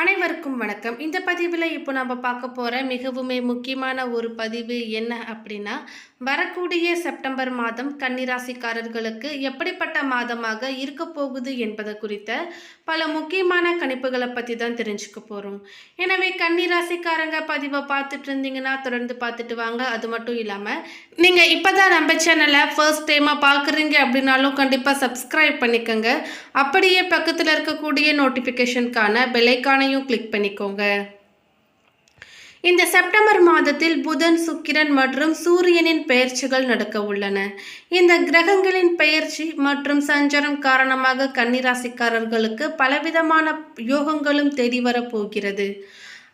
அனைவருக்கும் வணக்கம். இந்த பதிவில் இப்போ நம்ம பார்க்க போகிற மிகவுமே முக்கியமான ஒரு பதிவு என்ன அப்படின்னா வரக்கூடிய செப்டம்பர் மாதம் கன்னிராசிக்காரர்களுக்கு எப்படிப்பட்ட மாதமாக இருக்க போகுது என்பது குறித்த பல முக்கியமான கணிப்புகளை பற்றி தான் தெரிஞ்சுக்க போகிறோம் எனவே கன்னிராசிக்காரங்க பதிவை பார்த்துட்டு இருந்தீங்கன்னா தொடர்ந்து பார்த்துட்டு வாங்க. அது மட்டும் இல்லாமல் நீங்கள் இப்போ தான் நம்ம சேனலை ஃபர்ஸ்ட் டைமாக பார்க்குறீங்க அப்படின்னாலும் கண்டிப்பாக சப்ஸ்கிரைப் பண்ணிக்கோங்க. அப்படியே பக்கத்தில் இருக்கக்கூடிய நோட்டிஃபிகேஷனுக்கான பெல்லைக்கானையும் கிளிக் பண்ணிக்கோங்க. இந்த செப்டம்பர் மாதத்தில் புதன் சுக்கிரன் மற்றும் சூரியனின் பெயர்ச்சிகள் நடக்க உள்ளன. இந்த கிரகங்களின் பெயர்ச்சி மற்றும் சஞ்சாரம் காரணமாக கன்னிராசிக்காரர்களுக்கு பலவிதமான யோகங்களும் தேடி போகிறது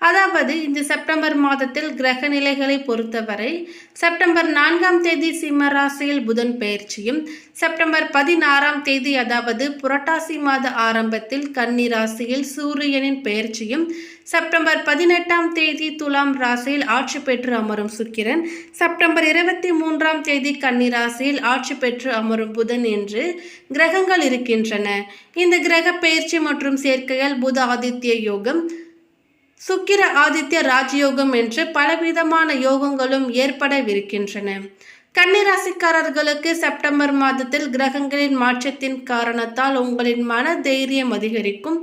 அதாவது இந்த செப்டம்பர் மாதத்தில் கிரக நிலைகளை பொறுத்தவரை செப்டம்பர் நான்காம் தேதி சிம்ம ராசியில் புதன் பயிற்சியும் செப்டம்பர் பதினாறாம் தேதி அதாவது புரட்டாசி மாத ஆரம்பத்தில் கன்னி ராசியில் சூரியனின் பெயர்ச்சியும் செப்டம்பர் பதினெட்டாம் தேதி துலாம் ராசியில் ஆட்சி பெற்று அமரும் சுக்கிரன் செப்டம்பர் இருபத்தி மூன்றாம் தேதி கன்னி ராசியில் ஆட்சி பெற்று அமரும் புதன் என்று கிரகங்கள் இருக்கின்றன. இந்த கிரக பயிற்சி மற்றும் சேர்க்கையால் புத ஆதித்ய யோகம் சுக்கிர ஆதித்ய ராஜயோகம் என்று பலவிதமான யோகங்களும் ஏற்படவிருக்கின்றன. கன்னிராசிக்காரர்களுக்கு செப்டம்பர் மாதத்தில் கிரகங்களின் மாற்றத்தின் காரணத்தால் உங்களின் மன தைரியம் அதிகரிக்கும்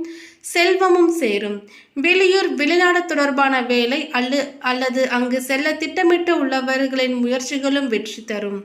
செல்வமும் சேரும். வெளியூர் வெளிநாடு தொடர்பான வேலை அல்லு அல்லது அங்கு செல்ல திட்டமிட்டு உள்ளவர்களின் முயற்சிகளும் வெற்றி தரும்.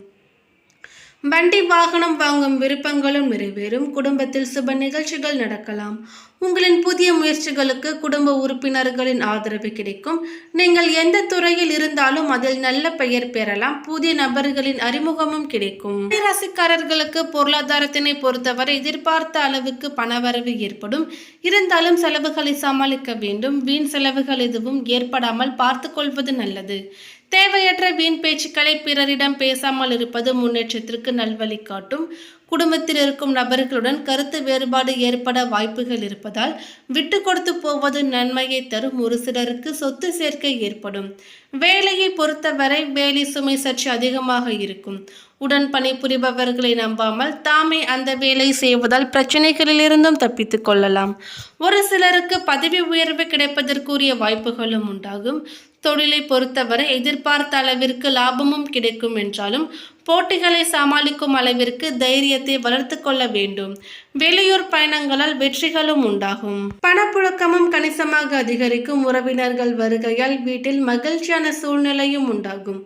வண்டி வாகனம் வாங்கும் விருப்பங்களும் நிறைவேறும். குடும்பத்தில் சுப நிகழ்ச்சிகள் நடக்கலாம். உங்களின் புதிய முயற்சிகளுக்கு குடும்ப உறுப்பினர்களின் ஆதரவு கிடைக்கும். நீங்கள் எந்த துறையில் இருந்தாலும் அதில் நல்ல பெயர் பெறலாம். புதிய நபர்களின் அறிமுகமும் கிடைக்கும். ராசிக்காரர்களுக்கு பொருளாதாரத்தினை பொறுத்தவரை எதிர்பார்த்த அளவுக்கு பணவரவு ஏற்படும். இருந்தாலும் செலவுகளை சமாளிக்க வேண்டும். வீண் செலவுகள் எதுவும் ஏற்படாமல் பார்த்து கொள்வது நல்லது. தேவையற்ற வீண் பேச்சுக்களை பிறரிடம் பேசாமல் இருப்பது முன்னேற்றத்திற்கு நல்வழி காட்டும் குடும்பத்தில் இருக்கும் நபர்களுடன் கருத்து வேறுபாடு ஏற்பட வாய்ப்புகள் இருப்பதால் விட்டு கொடுத்து போவது நன்மையை தரும் ஒரு சிலருக்கு சொத்து சேர்க்கை ஏற்படும். வேலையை பொறுத்தவரை வேலை சுமை சற்று அதிகமாக இருக்கும். உடன் பணிபுரிபவர்களை நம்பாமல் தாமே அந்த வேலை செய்வதால் பிரச்சனைகளிலிருந்தும் தப்பித்துக் கொள்ளலாம். ஒரு சிலருக்கு பதவி உயர்வு கிடைப்பதற்குரிய வாய்ப்புகளும் உண்டாகும். தொழிலை பொறுத்தவரை எதிர்பார்த்த அளவிற்கு லாபமும் கிடைக்கும் என்றாலும் போட்டிகளை சமாளிக்கும் அளவிற்கு தைரியத்தை வளர்த்து கொள்ள வேண்டும். வெளியூர் பயணங்களால் வெற்றிகளும் உண்டாகும். பணப்புழக்கமும் கணிசமாக அதிகரிக்கும் உறவினர்கள் வருகையால் வீட்டில் மகிழ்ச்சியான சூழ்நிலையும் உண்டாகும்.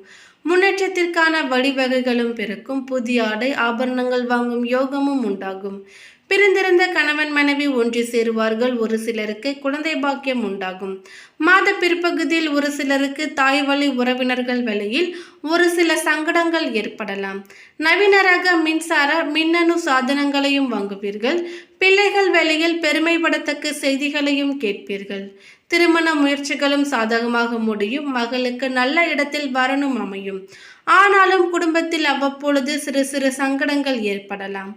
முன்னேற்றத்திற்கான வழிவகைகளும் பிறக்கும். புதிய ஆடை ஆபரணங்கள் வாங்கும் யோகமும் உண்டாகும். பிரிந்திருந்த கணவன் மனைவி ஒன்று சேருவார்கள். ஒரு சிலருக்கு குழந்தை பாக்கியம் உண்டாகும். மாத பிற்பகுதியில் ஒரு சிலருக்கு தாய் வழி உறவினர்கள் வழியில் ஒரு சில சங்கடங்கள் ஏற்படலாம். நவீன ரக மின்சார மின்னணு சாதனங்களையும் வாங்குவீர்கள். பிள்ளைகள் வேலையில் பெருமைப்படத்தக்க செய்திகளையும் கேட்பீர்கள். திருமண முயற்சிகளும் சாதகமாக முடியும். மகளுக்கு நல்ல இடத்தில் வரணும் அமையும். ஆனாலும் குடும்பத்தில் அவ்வப்பொழுது சிறு சிறு சங்கடங்கள் ஏற்படலாம்.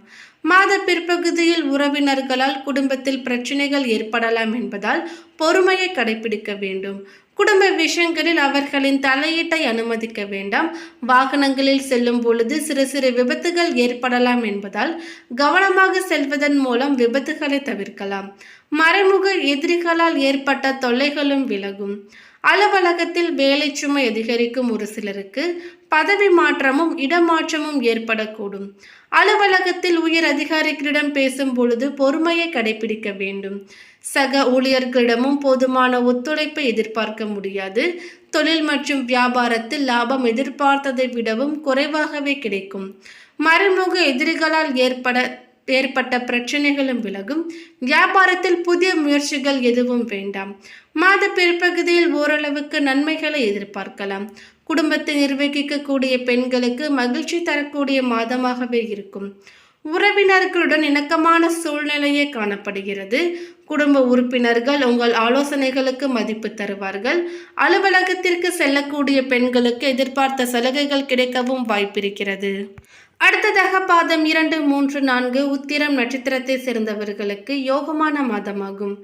மாத பிற்பகுதியில் உறவினர்களால் குடும்பத்தில் பிரச்சனைகள் ஏற்படலாம் என்பதால் பொறுமையை கடைபிடிக்க வேண்டும். குடும்ப விஷயங்களில் அவர்களின் தலையீட்டை அனுமதிக்க வேண்டாம். வாகனங்களில் செல்லும் பொழுது சிறு சிறு விபத்துகள் ஏற்படலாம் என்பதால் கவனமாக செல்வதன் மூலம் விபத்துகளை தவிர்க்கலாம். மறைமுக எதிரிகளால் ஏற்பட்ட தொல்லைகளும் விலகும். அலுவலகத்தில் வேலை சுமை அதிகரிக்கும் ஒரு சிலருக்கு பதவி மாற்றமும் இடமாற்றமும் ஏற்படக்கூடும். அலுவலகத்தில் உயர் அதிகாரிகளிடம் பேசும் பொழுது பொறுமையை கடைபிடிக்க வேண்டும். சக ஊழியர்களிடமும் போதுமான ஒத்துழைப்பை எதிர்பார்க்க முடியாது. தொழில் மற்றும் வியாபாரத்தில் லாபம் எதிர்பார்த்ததை விடவும் குறைவாகவே கிடைக்கும். மறைமுக எதிரிகளால் ஏற்பட ஏற்பட்ட பிரச்சனைகளும் விலகும். வியாபாரத்தில் புதிய முயற்சிகள் எதுவும் வேண்டாம். மாத பிற்பகுதியில் ஓரளவுக்கு நன்மைகளை எதிர்பார்க்கலாம். குடும்பத்தை நிர்வகிக்கக்கூடிய பெண்களுக்கு மகிழ்ச்சி தரக்கூடிய மாதமாகவே இருக்கும். உறவினர்களுடன் இணக்கமான சூழ்நிலையே காணப்படுகிறது. குடும்ப உறுப்பினர்கள் உங்கள் ஆலோசனைகளுக்கு மதிப்பு தருவார்கள். அலுவலகத்திற்கு செல்லக்கூடிய பெண்களுக்கு எதிர்பார்த்த சலுகைகள் கிடைக்கவும் வாய்ப்பிருக்கிறது. அடுத்ததாக பாதம் இரண்டு மூன்று நான்கு உத்திரம் நட்சத்திரத்தை சேர்ந்தவர்களுக்கு யோகமான மாதமாகும்.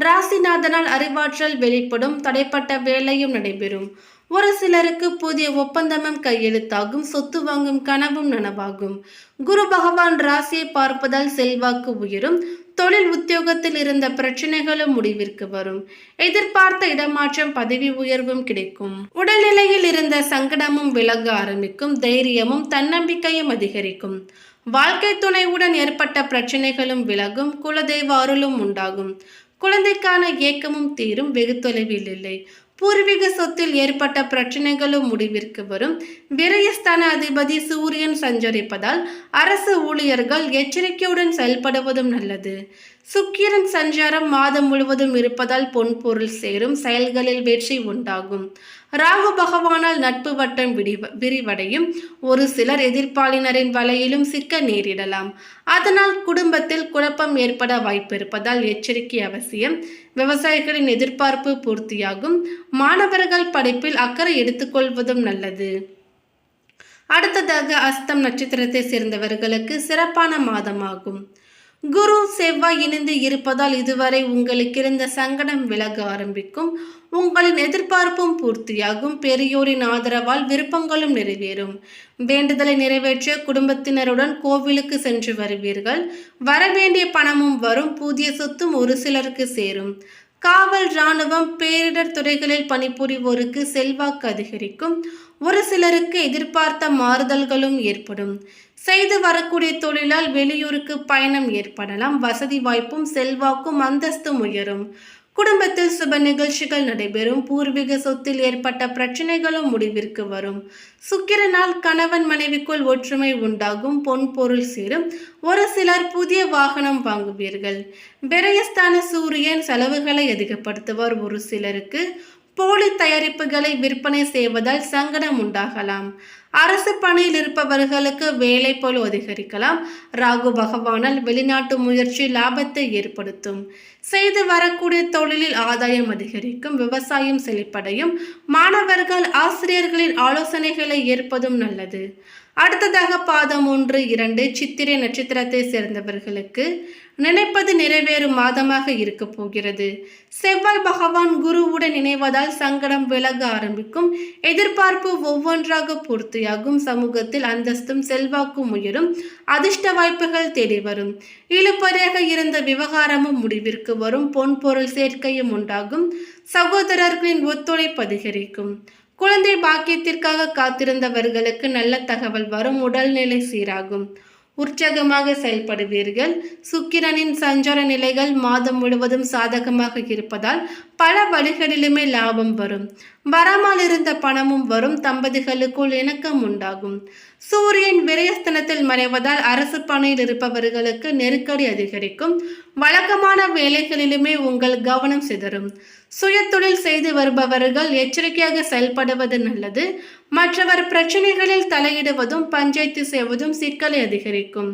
ராசிநாதனால் அறிவாற்றல் வெளிப்படும் தடைப்பட்ட வேலையும் நடைபெறும். ஒரு சிலருக்கு புதிய ஒப்பந்தமும் கையெழுத்தாகும் சொத்து வாங்கும் கனவும் நனவாகும். குரு பகவான் ராசியை பார்ப்பதால் செல்வாக்கு உயரும் தொழில் உத்தியோகத்தில் இருந்த பிரச்சனைகளும் முடிவிற்கு வரும். எதிர்பார்த்த இடமாற்றம் பதவி உயர்வும் கிடைக்கும். உடல்நிலையில் இருந்த சங்கடமும் விலக ஆரம்பிக்கும். தைரியமும் தன்னம்பிக்கையும் அதிகரிக்கும். வாழ்க்கை துணையுடன் ஏற்பட்ட பிரச்சனைகளும் விலகும். குலதெய்வ அருளும் உண்டாகும். குழந்தைக்கான ஏக்கமும் தீரும். வெகு தொலைவில் இல்லை. பூர்வீக சொத்தில் ஏற்பட்ட பிரச்சனைகளும் முடிவிற்கு வரும். விரயஸ்தான அதிபதி சூரியன் சஞ்சரிப்பதால் அரசு ஊழியர்கள் எச்சரிக்கையுடன் செயல்படுவதும் நல்லது. சுக்கிரன் சஞ்சாரம் மாதம் முழுவதும் இருப்பதால் பொன் பொருள் சேரும் செயல்களில் வெற்றி உண்டாகும். ராகு பகவானால் நட்பு வட்டம் விடிவ விரிவடையும். ஒரு சிலர் எதிர்ப்பாளினரின் வலையிலும் சிக்க நேரிடலாம். அதனால் குடும்பத்தில் குழப்பம் ஏற்பட வாய்ப்பு இருப்பதால் எச்சரிக்கை அவசியம். விவசாயிகளின் எதிர்பார்ப்பு பூர்த்தியாகும். மாணவர்கள் படிப்பில் அக்கறை எடுத்துக்கொள்வதும் நல்லது. அடுத்ததாக அஸ்தம் நட்சத்திரத்தை சேர்ந்தவர்களுக்கு சிறப்பான மாதமாகும். குரு செவ்வாய் இணைந்து இருப்பதால் இதுவரை உங்களுக்கு இருந்த சங்கடம் விலக ஆரம்பிக்கும். உங்களின் எதிர்பார்ப்பும் பூர்த்தியாகும். பெரியோரின் ஆதரவால் விருப்பங்களும் நிறைவேறும். வேண்டுதலை நிறைவேற்ற குடும்பத்தினருடன் கோவிலுக்கு சென்று வருவீர்கள். வரவேண்டிய பணமும் வரும். புதிய சொத்தும் ஒரு சிலருக்கு சேரும். காவல் இராணுவம் பேரிடர் துறைகளில் பணிபுரிவோருக்கு செல்வாக்கு அதிகரிக்கும். ஒரு சிலருக்கு எதிர்பார்த்த மாறுதல்களும் ஏற்படும். செய்து வரக்கூடிய தொழிலால் வெளியூருக்கு பயணம் ஏற்படலாம். வசதி வாய்ப்பும் செல்வாக்கும் அந்தஸ்தும் உயரும். குடும்பத்தில் சுப நிகழ்ச்சிகள் நடைபெறும். பூர்வீக சொத்தில் ஏற்பட்ட பிரச்சனைகளும் முடிவிற்கு வரும். சுக்கிரனால் கணவன் மனைவிக்குள் ஒற்றுமை உண்டாகும். பொன் பொருள் சேரும். ஒரு சிலர் புதிய வாகனம் வாங்குவீர்கள். விரயஸ்தான சூரியன் செலவுகளை அதிகப்படுத்துவார் ஒரு சிலருக்கு. போலி தயாரிப்புகளை விற்பனை செய்வதால் சங்கடம் உண்டாகலாம். அரசு பணியில் இருப்பவர்களுக்கு வேலை போல் அதிகரிக்கலாம். ராகு பகவானால் வெளிநாட்டு முயற்சி லாபத்தை ஏற்படுத்தும். செய்து வரக்கூடிய தொழிலில் ஆதாயம் அதிகரிக்கும். விவசாயம் செழிப்படையும். மாணவர்கள் ஆசிரியர்களின் ஆலோசனைகளை ஏற்பதும் நல்லது. அடுத்ததாக பாதம் ஒன்று இரண்டு சித்திரை நட்சத்திரத்தை சேர்ந்தவர்களுக்கு நினைப்பது நிறைவேறும் மாதமாக இருக்க போகிறது. செவ்வாய் பகவான் குருவுடன் இணைவதால் சங்கடம் விலக ஆரம்பிக்கும். எதிர்பார்ப்பு ஒவ்வொன்றாக பூர்த்தியாகும். சமூகத்தில் அந்தஸ்தும் செல்வாக்கும் உயரும். அதிர்ஷ்ட வாய்ப்புகள் தேடி வரும். இழுப்பறையாக இருந்த விவகாரமும் முடிவிற்கு வரும். பொன் பொருள் சேர்க்கையும் உண்டாகும். சகோதரர்களின் ஒத்துழைப்பு அதிகரிக்கும். குழந்தை பாக்கியத்திற்காக காத்திருந்தவர்களுக்கு நல்ல தகவல் வரும். உடல்நிலை சீராகும். உற்சாகமாக செயல்படுவீர்கள். சுக்கிரனின் சஞ்சார நிலைகள் மாதம் முழுவதும் சாதகமாக இருப்பதால் பல வழிகளிலுமே லாபம் வரும். வராமல் இருந்த பணமும் வரும். தம்பதிகளுக்குள் இணக்கம் உண்டாகும். சூரியன் விரயஸ்தனத்தில் மறைவதால் அரசு பணியில் இருப்பவர்களுக்கு நெருக்கடி அதிகரிக்கும். வழக்கமான வேலைகளிலுமே உங்கள் கவனம் சிதறும். சுயத்தொழில் செய்து வருபவர்கள் எச்சரிக்கையாக செயல்படுவது நல்லது. மற்றவர் பிரச்சனைகளில் தலையிடுவதும் பஞ்சாயத்து செய்வதும் சிக்கலை அதிகரிக்கும்.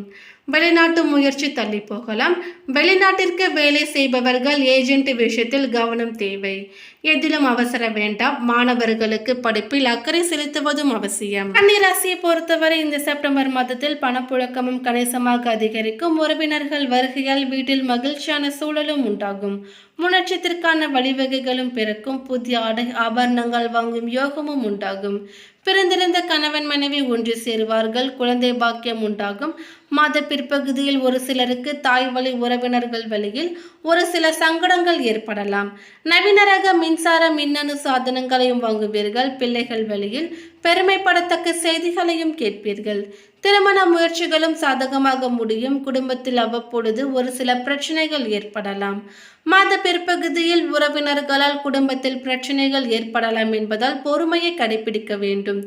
வெளிநாட்டு முயற்சி தள்ளி போகலாம். வெளிநாட்டிற்கு வேலை செய்பவர்கள் ஏஜென்ட் விஷயத்தில் கவனம் தேவை. எதிலும் அவசர வேண்டாம். மாணவர்களுக்கு படிப்பில் அக்கறை செலுத்துவதும் அவசியம். கன்னிராசியை பொறுத்தவரை இந்த செப்டம்பர் மாதத்தில் பணப்புழக்கமும் கணிசமாக அதிகரிக்கும். உறவினர்கள் வருகையால் வீட்டில் மகிழ்ச்சியான சூழலும் உண்டாகும். முன்னேற்றத்திற்கான வழிவகைகளும் பிறக்கும். புதிய ஆடை ஆபரணங்கள் வாங்கும் யோகமும் உண்டாகும். பிறந்திருந்த கணவன் மனைவி ஒன்று சேருவார்கள். குழந்தை பாக்கியம் உண்டாகும். மாத பிற்பகுதியில் ஒரு சிலருக்கு தாய் வழி உறவினர்கள் வழியில் ஒரு சில சங்கடங்கள் ஏற்படலாம். நவீன ரக மின்சார மின்னணு சாதனங்களையும் வாங்குவீர்கள். பிள்ளைகள் வழியில் பெருமைப்படத்தக்க செய்திகளையும் கேட்பீர்கள். திருமண முயற்சிகளும் சாதகமாக முடியும். குடும்பத்தில் அவ்வப்பொழுது ஒரு சில பிரச்சனைகள் ஏற்படலாம். மாத பிற்பகுதியில் உறவினர்களால் குடும்பத்தில் பிரச்சனைகள் ஏற்படலாம் என்பதால் பொறுமையை கடைபிடிக்க வேண்டும்.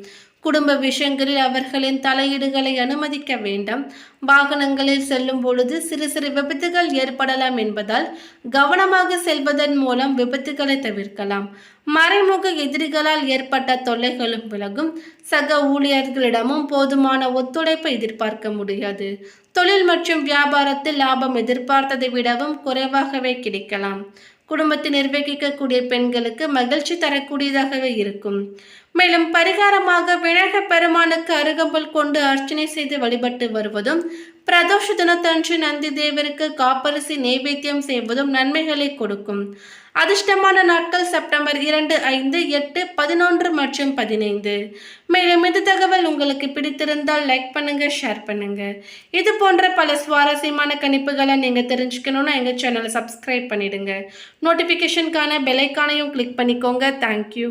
குடும்ப விஷயங்களில் அவர்களின் தலையீடுகளை அனுமதிக்க வேண்டாம். வாகனங்களில் செல்லும் பொழுது சிறு சிறு விபத்துகள் ஏற்படலாம் என்பதால் கவனமாக செல்வதன் மூலம் விபத்துகளை தவிர்க்கலாம். மறைமுக எதிரிகளால் ஏற்பட்ட தொல்லைகளும் விலகும். சக ஊழியர்களிடமும் போதுமான ஒத்துழைப்பை எதிர்பார்க்க முடியாது. தொழில் மற்றும் வியாபாரத்தில் லாபம் எதிர்பார்த்ததை விடவும் குறைவாகவே கிடைக்கலாம். குடும்பத்தை நிர்வகிக்கக்கூடிய பெண்களுக்கு மகிழ்ச்சி தரக்கூடியதாகவே இருக்கும். மேலும் பரிகாரமாக விநாயக பெருமானுக்கு அருகம்புல் கொண்டு அர்ச்சனை செய்து வழிபட்டு வருவதும் பிரதோஷ தினத்தன்று நந்தி தேவருக்கு காப்பரிசி நைவேத்தியம் செய்வதும் நன்மைகளை கொடுக்கும். அதிர்ஷ்டமான நாட்கள் செப்டம்பர் இரண்டு ஐந்து எட்டு பதினொன்று மற்றும் பதினைந்து. மேலும் இந்த தகவல் உங்களுக்கு பிடித்திருந்தால் லைக் பண்ணுங்க ஷேர் பண்ணுங்க. இது போன்ற பல சுவாரஸ்யமான கணிப்புகளை நீங்கள் தெரிஞ்சுக்கணும்னா எங்கள் சேனலை சப்ஸ்கிரைப் பண்ணிடுங்க. நோட்டிஃபிகேஷனுக்கான பெலைக்கானையும் கிளிக் பண்ணிக்கோங்க. தேங்க்யூ